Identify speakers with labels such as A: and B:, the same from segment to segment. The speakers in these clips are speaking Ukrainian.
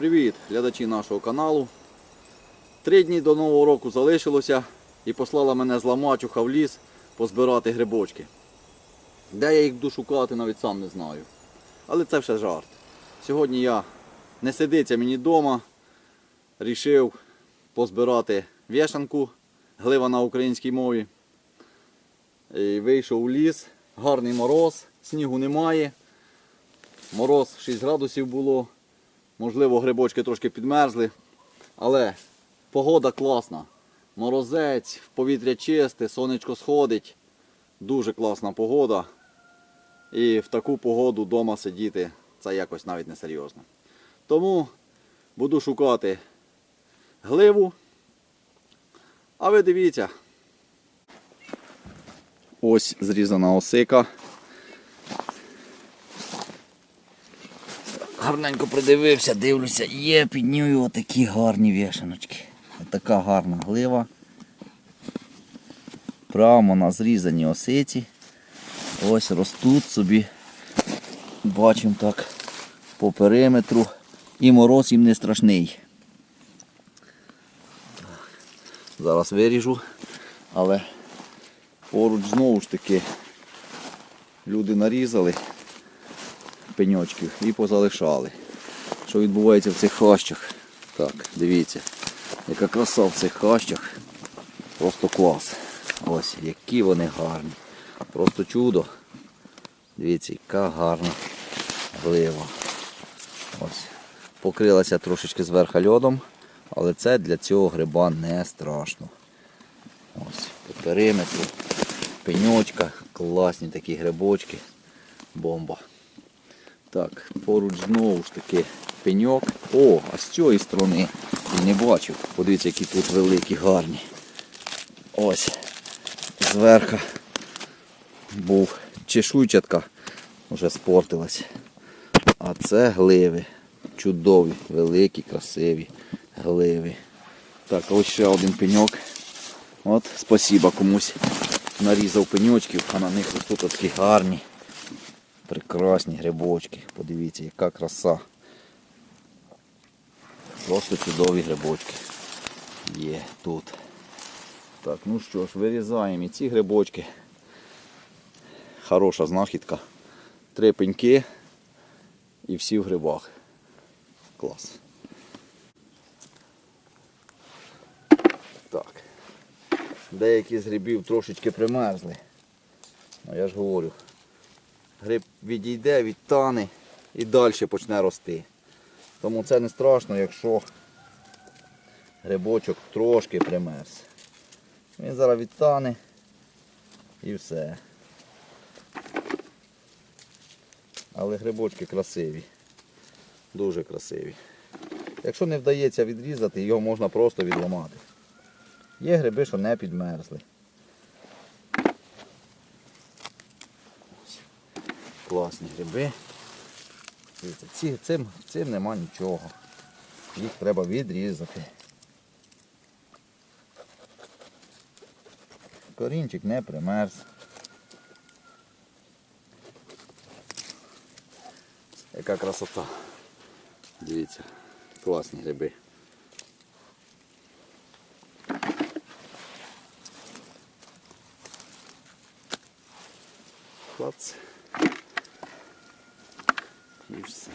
A: Привіт, глядачі нашого каналу. Три дні до Нового року залишилося і послала мене з Ламачуха в ліс позбирати грибочки. Де я їх буду шукати, навіть сам не знаю. Але це все жарт. Сьогодні я не сидиться мені вдома, рішив позбирати вішанку, глива на українській мові. І вийшов у ліс, гарний мороз, снігу немає. Мороз 6 градусів було. Можливо, грибочки трошки підмерзли. Але погода класна. Морозець, повітря чисте, сонечко сходить. Дуже класна погода. І в таку погоду вдома сидіти це якось навіть не серйозно. Тому буду шукати гливу. А ви дивіться. Ось зрізана осика. Гарненько придивився, дивлюся, є під отакі гарні вішаночки. Така гарна глива. Прямо на зрізаній осиці. Ось ростуть собі. Бачимо так по периметру. І мороз їм не страшний. Зараз виріжу, але поруч знову ж таки люди нарізали пеньочків і позалишали. Що відбувається в цих хащах? Так, дивіться, яка краса в цих хащах. Просто клас. Ось, які вони гарні. Просто чудо. Дивіться, яка гарна глива. Ось. Покрилася трошечки зверху льодом, але це для цього гриба не страшно. Ось, по периметру, пеньочка, класні такі грибочки. Бомба. Так, поруч знову ж таки пеньок. О, а з цієї сторони я не бачив. Подивіться, які тут великі, гарні. Ось. Зверху був чешуйчатка, вже спортилась. А це гливи. Чудові, великі, красиві гливи. Так, ось ще один пеньок. От, спасіба комусь нарізав пеньочків, а на них ось тут такі гарні. Прекрасні грибочки. Подивіться, яка краса. Просто чудові грибочки. Є тут. Так, ну що ж, вирізаємо і ці грибочки. Хороша знахідка. Три пеньки і всі в грибах. Клас. Так. Деякі з грибів трошечки примерзли. Ну я ж говорю, гриб відійде, відтане і далі почне рости. Тому це не страшно, якщо грибочок трошки примерз. Він зараз відтане і все. Але грибочки красиві. Дуже красиві. Якщо не вдається відрізати, його можна просто відламати. Є гриби, що не підмерзли. Класні гриби. Ці, цим, цим нема нічого. Їх треба відрізати. Корінчик не примерз. Яка красота. Дивіться, класні гриби. Клац. І все.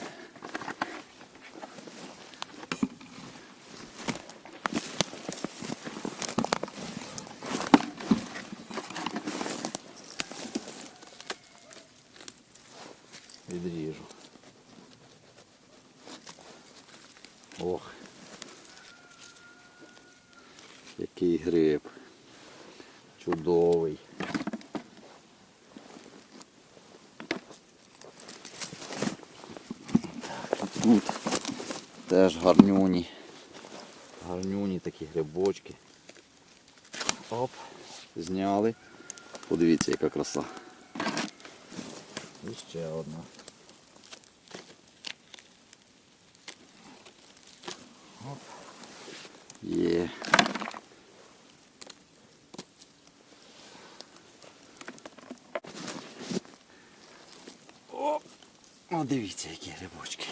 A: Відріжу. Ох. Який гриб. Чудовий. Тут теж гарнюні. Гарнюні такі грибочки. Оп, зняли. Подивіться, яка краса. І ще одна. Оп. Є. Дивіться, які грибочки.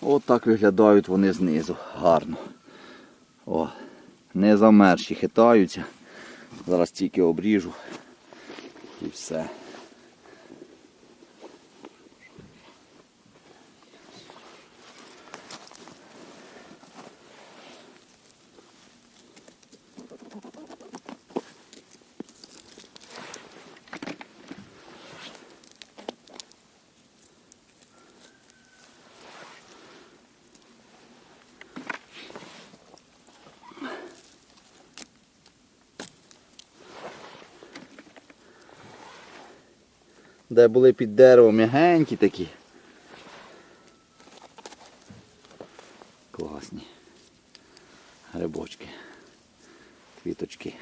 A: От так виглядають вони знизу. Гарно. О, не замерші хитаються. Зараз тільки обріжу. І все. Де були під деревом м'ягенькі такі. Класні. Грибочки. Квіточки.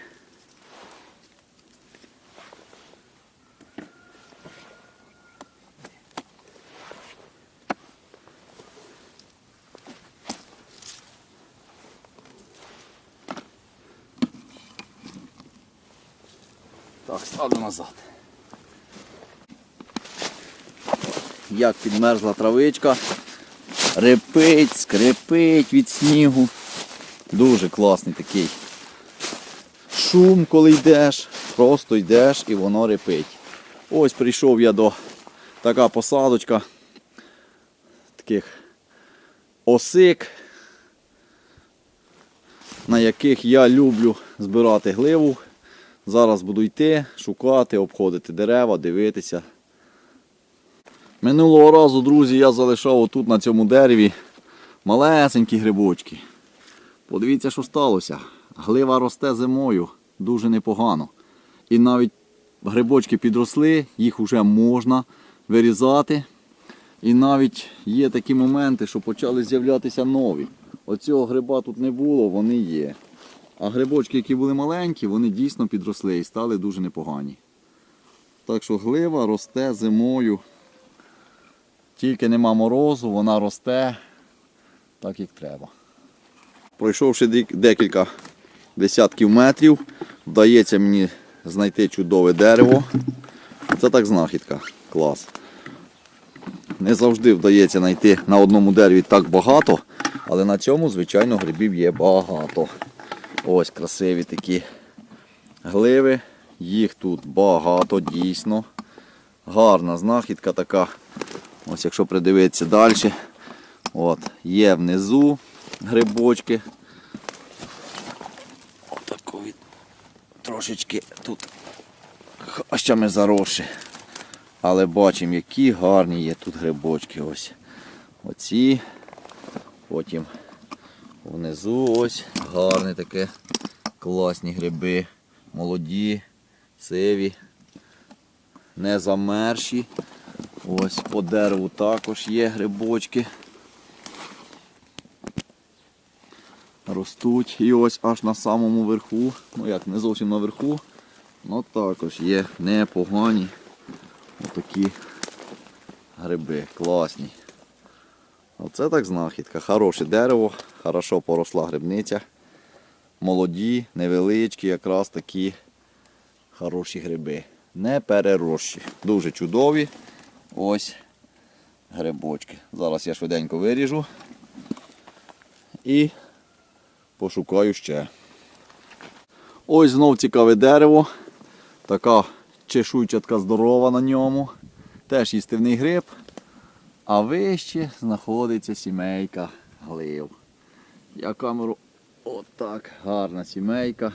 A: Так, ставлю назад. Як підмерзла травичка. Репить, скрипить від снігу. Дуже класний такий шум, коли йдеш. Просто йдеш і воно репить. Ось прийшов я до така посадочка таких осик, на яких я люблю збирати гливу. Зараз буду йти, шукати, обходити дерева, дивитися. Минулого разу, друзі, я залишав отут на цьому дереві малесенькі грибочки. Подивіться, що сталося. Глива росте зимою дуже непогано. І навіть грибочки підросли, їх вже можна вирізати. І навіть є такі моменти, що почали з'являтися нові. Оцього гриба тут не було, вони є. А грибочки, які були маленькі, вони дійсно підросли і стали дуже непогані. Так що глива росте зимою. Тільки нема морозу, вона росте так, як треба. Пройшовши декілька десятків метрів, вдається мені знайти чудове дерево. Це так знахідка. Клас. Не завжди вдається знайти на одному дереві так багато, але на цьому, звичайно, грибів є багато. Ось красиві такі гливи. Їх тут багато, дійсно. Гарна знахідка така. Ось якщо придивитися далі, от, є внизу грибочки. Отако від трошечки тут хащами заросші. Але бачимо, які гарні є тут грибочки. Ось. Оці. Потім внизу ось гарні таке класні гриби. Молоді, сиві, не замерші. Ось по дереву також є грибочки. Ростуть. І ось аж на самому верху, ну як, не зовсім на верху, але також є непогані отакі гриби, класні. Оце так знахідка. Хороше дерево, хорошо поросла грибниця. Молоді, невеличкі, якраз такі хороші гриби. Не перерощі. Дуже чудові. Ось грибочки. Зараз я швиденько виріжу і пошукаю ще. Ось знов цікаве дерево. Така чешуйчатка здорова на ньому. Теж їстивний гриб. А вище знаходиться сімейка глив. Я камеру отак. Гарна сімейка.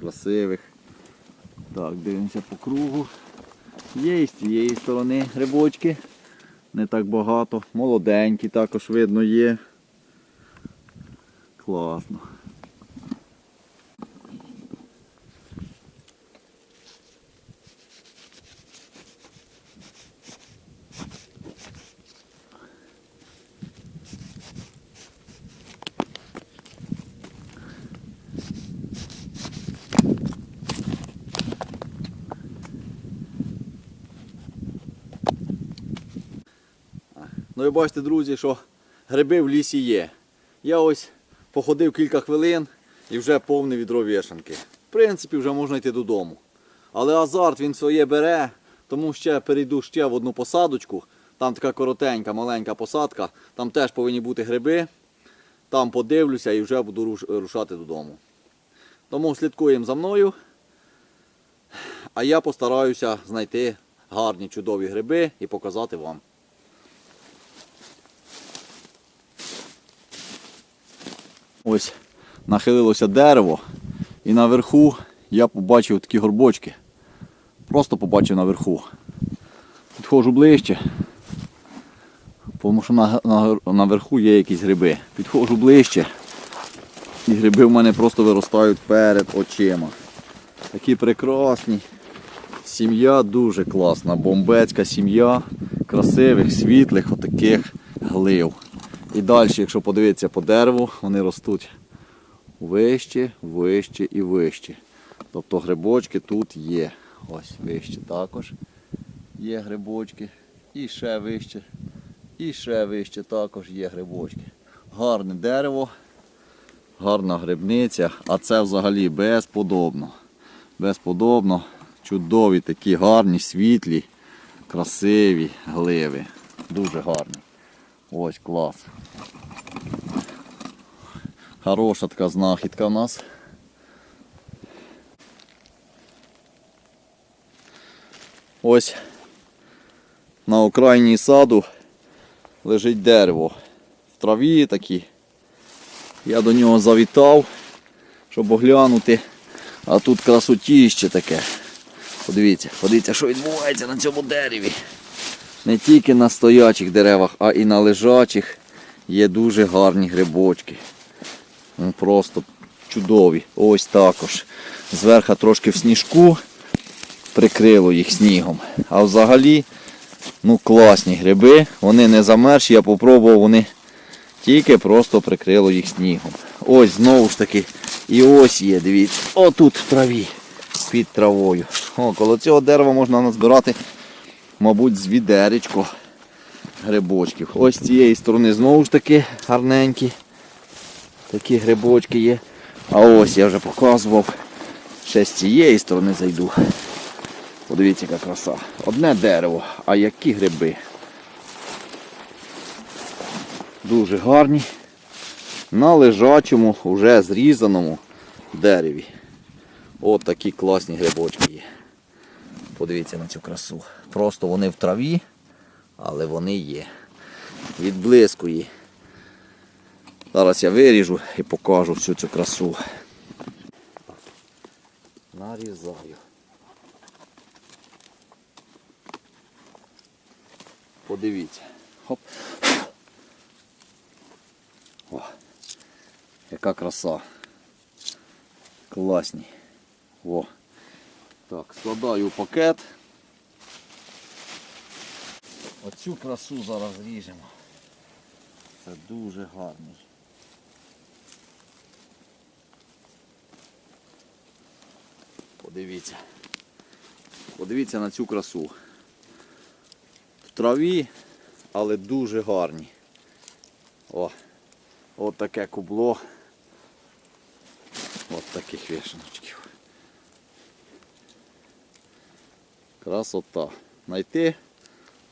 A: Красивих. Так, дивимося по кругу. Є і з цієї сторони грибочки. Не так багато. Молоденькі також видно є. Класно. Ну ви бачите, друзі, що гриби в лісі є. Я ось походив кілька хвилин і вже повне відро вішанки. В принципі, вже можна йти додому. Але азарт він своє бере, тому ще перейду ще в одну посадочку. Там така коротенька, маленька посадка. Там теж повинні бути гриби. Там подивлюся і вже буду рушати додому. Тому слідкуємо за мною. А я постараюся знайти гарні чудові гриби і показати вам. Ось нахилилося дерево, і наверху я побачив такі горбочки. Просто побачив наверху. Підходжу ближче. Тому що на, на, наверху є якісь гриби. Підходжу ближче. І гриби в мене просто виростають перед очима. Такі прекрасні. Сім'я дуже класна, бомбецька сім'я красивих, світлих отаких глив. І далі, якщо подивитися по дереву, вони ростуть вище, вище і вище. Тобто грибочки тут є. Ось вище також є грибочки. І ще вище. І ще вище також є грибочки. Гарне дерево, гарна грибниця, а це взагалі безподобно. Безподобно. Чудові такі гарні, світлі, красиві гливи. Дуже гарні. Ось клас. Хороша така знахідка в нас. Ось на окраїні саду лежить дерево. В траві такі. Я до нього завітав, щоб оглянути. А тут красотіще таке. Подивіться, подивіться, що відбувається на цьому дереві. Не тільки на стоячих деревах, а і на лежачих є дуже гарні грибочки. Ну, Просто чудові. Ось також. Зверху трошки в сніжку прикрило їх снігом. А взагалі, ну класні гриби. Вони не замерзші, я попробував, вони тільки просто прикрило їх снігом. Ось знову ж таки. І ось є, дивіться. Отут в траві. Під травою. О, коло цього дерева можна назбирати, мабуть, з відеречко грибочків. Ось з цієї сторони знову ж таки гарненькі. Такі грибочки є. А ось я вже показував. Ще з цієї сторони зайду. Подивіться, яка краса. Одне дерево, а які гриби. Дуже гарні. На лежачому, вже зрізаному дереві. От такі класні грибочки є. Подивіться на цю красу. Просто вони в траві, але вони є. Відблискує. Зараз я виріжу і покажу всю цю красу. Нарізаю. Подивіться. Хоп. О, яка краса. Класні. О. Так, складаю пакет. Оцю красу зараз ріжемо. Це дуже гарний. Подивіться. Подивіться на цю красу. В траві, але дуже гарні. О, от таке кубло. От таких вішаночків. Красота. Найти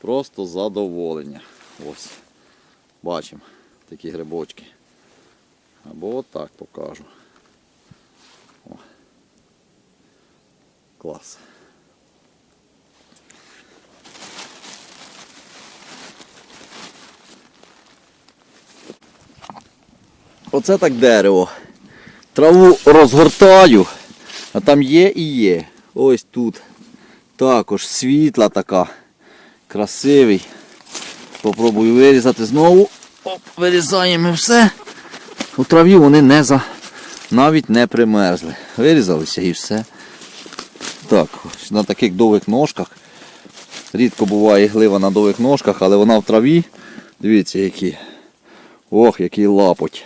A: просто задоволення. Ось. Бачимо такі грибочки. Або отак покажу. О. Клас. Оце так дерево. Траву розгортаю, а там є і є. Ось тут. Також світла така. Красивий. Попробую вирізати знову. Оп, вирізаємо все. У траві вони не за... навіть не примерзли. Вирізалися і все. Так, на таких довгих ножках. Рідко буває глива на довгих ножках, але вона в траві. Дивіться, які. Ох, який лапоть.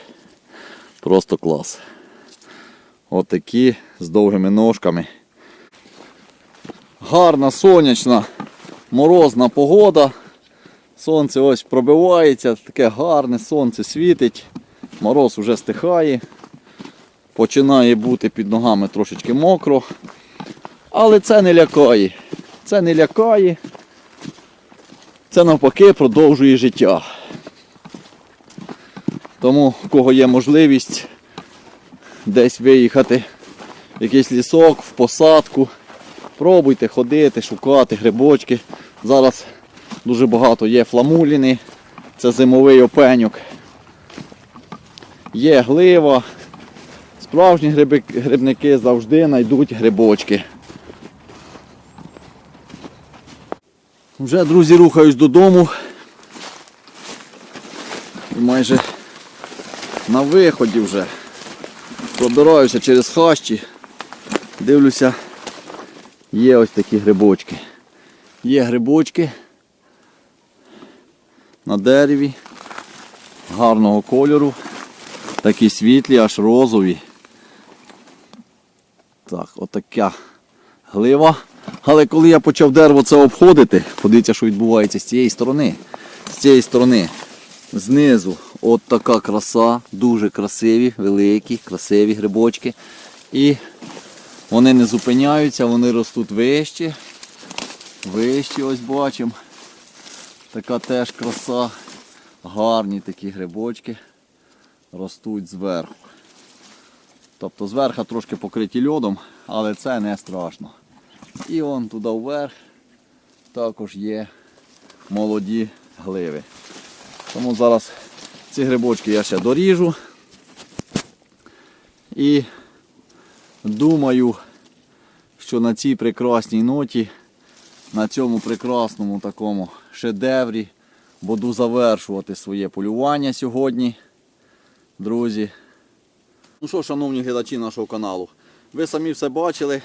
A: Просто клас. От з довгими ножками. Гарна сонячна, морозна погода. Сонце ось пробивається, таке гарне сонце світить. Мороз вже стихає. Починає бути під ногами трошечки мокро. Але це не лякає. Це не лякає. Це навпаки продовжує життя. Тому, у кого є можливість десь виїхати в якийсь лісок, в посадку, пробуйте ходити, шукати грибочки. Зараз дуже багато є фламуліни, це зимовий опеньок. Є глива. Справжні гриби, грибники завжди знайдуть грибочки. Вже, друзі, рухаюсь додому. І майже на виході вже. Пробираюся через хащі. Дивлюся, є ось такі грибочки. Є грибочки на дереві гарного кольору. Такі світлі, аж розові. Так, отака глива. Але коли я почав дерево це обходити, подивіться, що відбувається з цієї сторони. З цієї сторони, знизу, от така краса, дуже красиві, великі, красиві грибочки. І вони не зупиняються, вони ростуть вище. Вище ось бачимо. Така теж краса. Гарні такі грибочки ростуть зверху. Тобто зверху трошки покриті льодом, але це не страшно. І он туди вверх також є молоді гливи. Тому зараз ці грибочки я ще доріжу. І думаю, що на цій прекрасній ноті, на цьому прекрасному такому шедеврі буду завершувати своє полювання сьогодні, друзі. Ну що, шановні глядачі нашого каналу, ви самі все бачили.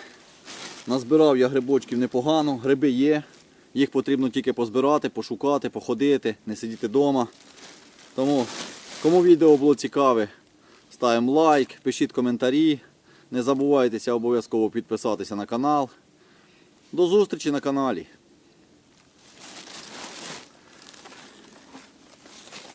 A: Назбирав я грибочків непогано, гриби є. Їх потрібно тільки позбирати, пошукати, походити, не сидіти вдома. Тому, кому відео було цікаве, ставимо лайк, пишіть коментарі. Не забувайтеся обов'язково підписатися на канал. До зустрічі на каналі.